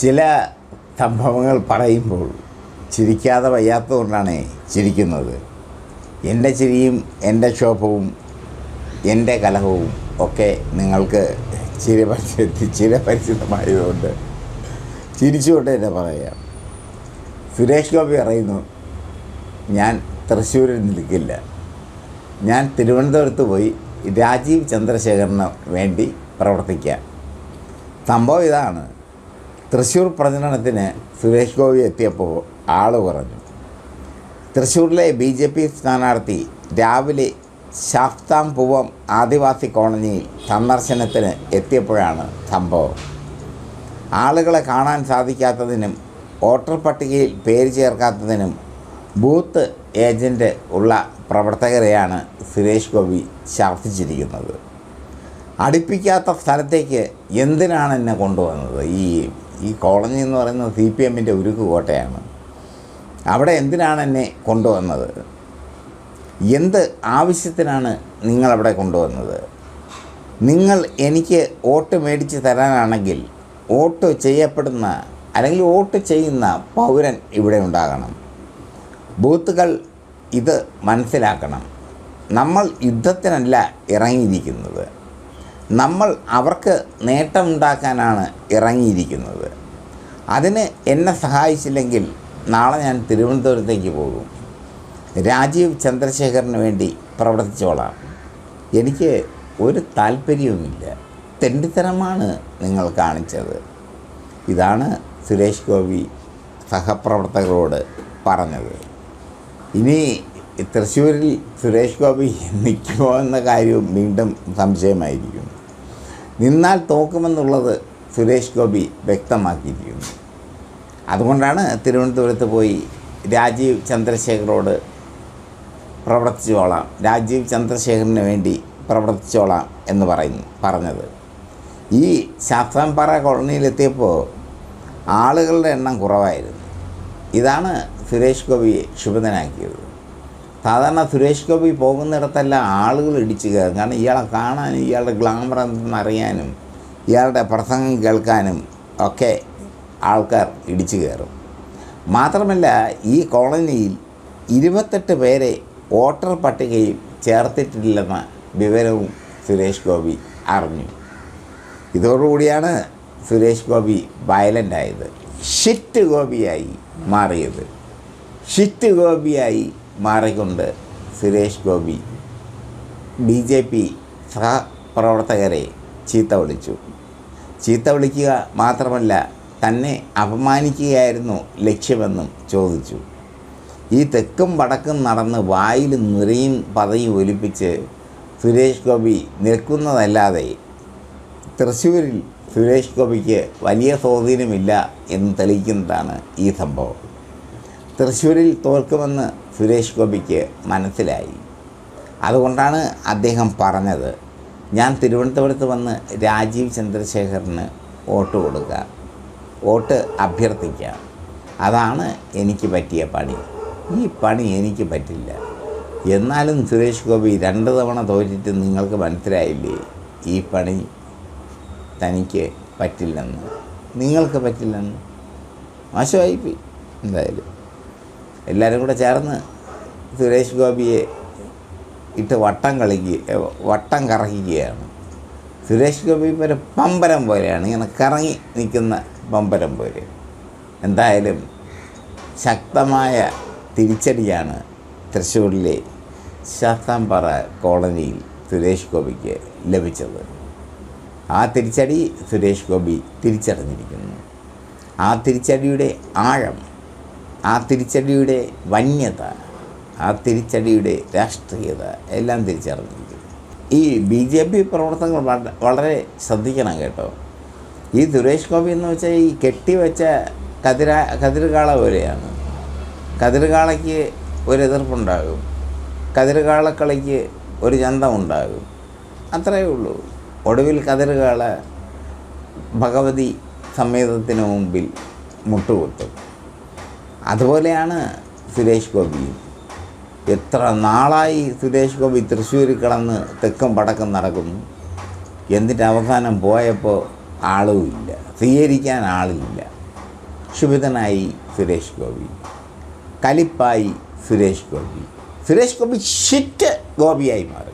ചില സംഭവങ്ങൾ പറയുമ്പോൾ ചിരിക്കാതെ വയ്യാത്തതുകൊണ്ടാണ് ചിരിക്കുന്നത്. എന്റെ ചിരിയും എന്റെ ക്ഷോഭവും എന്റെ കലഹവും ഒക്കെ നിങ്ങൾക്ക് ചിരി പരിചയത്തിൽ ചില പരിചിതമായതുകൊണ്ട് ചിരിച്ചുകൊണ്ട് തന്നെ പറയാം. സുരേഷ് ഗോപി പറയുന്നു ഞാൻ തൃശ്ശൂരിൽ നിൽക്കില്ല. ഞാൻ തിരുവനന്തപുരത്ത് പോയി രാജീവ് ചന്ദ്രശേഖരന് വേണ്ടി പ്രവർത്തിക്കാം. സംഭവം ഇതാണ്. തൃശ്ശൂർ പ്രചരണത്തിന് സുരേഷ് ഗോപി എത്തിയപ്പോൾ ആൾ കുറഞ്ഞു. തൃശ്ശൂരിലെ ബി ജെ പി സ്ഥാനാർത്ഥി രാവിലെ ശാസ്താംപൂവം ആദിവാസി കോളനിയിൽ സന്ദർശനത്തിന് എത്തിയപ്പോഴാണ് സംഭവം. ആളുകളെ കാണാൻ സാധിക്കാത്തതിനും വോട്ടർ പട്ടികയിൽ പേര് ചേർക്കാത്തതിനും ബൂത്ത് ഏജന്റ് ഉള്ള പ്രവർത്തകരെയാണ് സുരേഷ് ഗോപി ശാസിച്ചിരിക്കുന്നത് അടുപ്പിക്കാത്ത സ്ഥലത്തേക്ക് എന്തിനാണ് എന്നെ കൊണ്ടുവന്നത് ഈ ഈ കോളനി എന്ന് പറയുന്നത് സി പി എമ്മിന്റെ ഉരുക്ക് കോട്ടയാണ്. അവിടെ എന്തിനാണ് എന്നെ കൊണ്ടുവന്നത്? എന്ത് ആവശ്യത്തിനാണ് നിങ്ങളവിടെ കൊണ്ടുവന്നത്? നിങ്ങൾ എനിക്ക് വോട്ട് മേടിച്ച് തരാനാണെങ്കിൽ വോട്ട് ചെയ്യപ്പെടുന്ന അല്ലെങ്കിൽ വോട്ട് ചെയ്യുന്ന പൗരൻ ഇവിടെ ഉണ്ടാകണം. ബൂത്തുകൾ ഇത് മനസ്സിലാക്കണം. നമ്മൾ യുദ്ധത്തിനല്ല ഇറങ്ങിയിരിക്കുന്നത്. നമ്മൾ അവർക്ക് നേട്ടമുണ്ടാക്കാനാണ് ഇറങ്ങിയിരിക്കുന്നത്. അതിന് എന്നെ സഹായിച്ചില്ലെങ്കിൽ നാളെ ഞാൻ തിരുവനന്തപുരത്തേക്ക് പോകും. രാജീവ് ചന്ദ്രശേഖറിന് വേണ്ടി പ്രവർത്തിച്ചോളാം എനിക്ക് ഒരു താല്പര്യവുമില്ല. തെണ്ടിത്തരമാണ് നിങ്ങൾ കാണിച്ചത്. ഇതാണ് സുരേഷ് ഗോപി സഹപ്രവർത്തകരോട് പറഞ്ഞത്. ഇനി തൃശ്ശൂരിൽ സുരേഷ് ഗോപി നിൽക്കുമോ എന്ന കാര്യവും വീണ്ടും സംശയമായിരിക്കും നിന്നാൽ തോക്കുമെന്നുള്ളത് സുരേഷ് ഗോപി വ്യക്തമാക്കിയിരിക്കുന്നു. അതുകൊണ്ടാണ് തിരുവനന്തപുരത്ത് പോയി രാജീവ് ചന്ദ്രശേഖറോട് പ്രവർത്തിച്ചോളാം രാജീവ് ചന്ദ്രശേഖറിന് വേണ്ടി പ്രവർത്തിച്ചോളാം എന്ന് പറയുന്നു പറഞ്ഞത്. ഈ ശാസ്താംപാറ കോളനിയിലെത്തിയപ്പോൾ ആളുകളുടെ എണ്ണം കുറവായിരുന്നു. ഇതാണ് സുരേഷ് ഗോപിയെ ക്ഷുഭിതനാക്കിയത്. സാധാരണ സുരേഷ് ഗോപി പോകുന്നിടത്തെല്ലാം ആളുകൾ ഇടിച്ചു കയറും. കാരണം ഇയാളെ കാണാനും ഇയാളുടെ ഗ്ലാമർ എന്തെന്നറിയാനും ഇയാളുടെ പ്രസംഗം കേൾക്കാനും ഒക്കെ ആൾക്കാർ ഇടിച്ചു കയറും. മാത്രമല്ല ഈ കോളനിയിൽ ഇരുപത്തെട്ട് പേരെ വോട്ടർ പട്ടികയിൽ ചേർത്തിട്ടില്ലെന്ന വിവരവും സുരേഷ് ഗോപി അറിഞ്ഞു. ഇതോടുകൂടിയാണ് സുരേഷ് ഗോപി വയലന്റ് ആയത്. ഷിറ്റ് ഗോപിയായി മാറിയത്. ഷിറ്റ് ഗോപിയായി മാറിക്കൊണ്ട് Suresh Gopi B J P സഹപ്രവർത്തകരെ ചീത്ത വിളിച്ചു. ചീത്ത വിളിക്കുക മാത്രമല്ല തന്നെ അപമാനിക്കുകയായിരുന്നു ലക്ഷ്യമെന്നും ചോദിച്ചു. ഈ തെക്കും വടക്കും നടന്ന് വായിൽ നിറയും പതയും ഒലിപ്പിച്ച് സുരേഷ് ഗോപി നിൽക്കുന്നതല്ലാതെ തൃശ്ശൂരിൽ സുരേഷ് ഗോപിക്ക് വലിയ സ്വാധീനമില്ല എന്ന് തെളിയിക്കുന്നതാണ് ഈ സംഭവം. തൃശ്ശൂരിൽ തോൽക്കുമെന്ന് സുരേഷ് ഗോപിക്ക് മനസ്സിലായി. അതുകൊണ്ടാണ് അദ്ദേഹം പറഞ്ഞത് ഞാൻ തിരുവനന്തപുരത്ത് വന്ന് രാജീവ് ചന്ദ്രശേഖറിന് വോട്ട് കൊടുക്കുക വോട്ട് അഭ്യർത്ഥിക്കുക അതാണ് എനിക്ക് പറ്റിയ പണി. ഈ പണി എനിക്ക് പറ്റില്ല. എന്നാലും സുരേഷ് ഗോപി രണ്ട് തവണ തോറ്റിട്ട് നിങ്ങൾക്ക് മനസ്സിലായില്ലേ? ഈ പണി തനിക്ക് പറ്റില്ലെന്ന്. നിങ്ങൾക്ക് പറ്റില്ലെന്ന്? മോശമായിപ്പോയി എന്തായാലും. എല്ലാവരും കൂടെ ചേർന്ന് സുരേഷ് ഗോപിയെ ഇട്ട് വട്ടം കളിക്കുക വട്ടം കറക്കിക്കുകയാണ്. സുരേഷ് ഗോപി ഒരു പമ്പരം പോലെയാണ് ഇങ്ങനെ കറങ്ങി നിൽക്കുന്ന പമ്പരം പോലെ. എന്തായാലും ശക്തമായ തിരിച്ചടിയാണ് തൃശ്ശൂരിലെ ശാസ്താംപാറ കോളനിയിൽ സുരേഷ് ഗോപിക്ക് ലഭിച്ചത്. ആ തിരിച്ചടി സുരേഷ് ഗോപി തിരിച്ചറിഞ്ഞിരിക്കുന്നു. ആ തിരിച്ചടിയുടെ ആഴം ആ തിരിച്ചടിയുടെ വന്യത ആ തിരിച്ചടിയുടെ രാഷ്ട്രീയത എല്ലാം തിരിച്ചറിഞ്ഞിരിക്കുന്നു. ഈ ബി ജെ പി പ്രവർത്തകർ വളരെ ശ്രദ്ധിക്കണം കേട്ടോ. ഈ സുരേഷ് ഗോപി എന്ന് വെച്ചാൽ ഈ കെട്ടിവെച്ച കതിര കതിരുകാള പോലെയാണ്. കതിരുകാളയ്ക്ക് ഒരു എതിർപ്പുണ്ടാകും. കതിരുകാളക്കളിക്ക് ഒരു ചന്തമുണ്ടാകും. അത്രയേ ഉള്ളൂ. ഒടുവിൽ കതിരുകാള ഭഗവതി സമേതത്തിന് മുമ്പിൽ മുട്ടുകുത്തും. അതുപോലെയാണ് സുരേഷ് ഗോപിയും എത്ര നാളായി സുരേഷ് ഗോപി തൃശ്ശൂരിൽ കിടന്ന് തെക്കും പടക്കം നടക്കുന്നു. എന്നിട്ട് അവസാനം പോയപ്പോൾ ആളുമില്ല സ്വീകരിക്കാൻ ആളില്ല ക്ഷുഭിതനായി സുരേഷ് ഗോപി. കലിപ്പായി സുരേഷ് ഗോപി. സുരേഷ് ഗോപി ഷിറ്റ് ഗോപിയായി മാറി.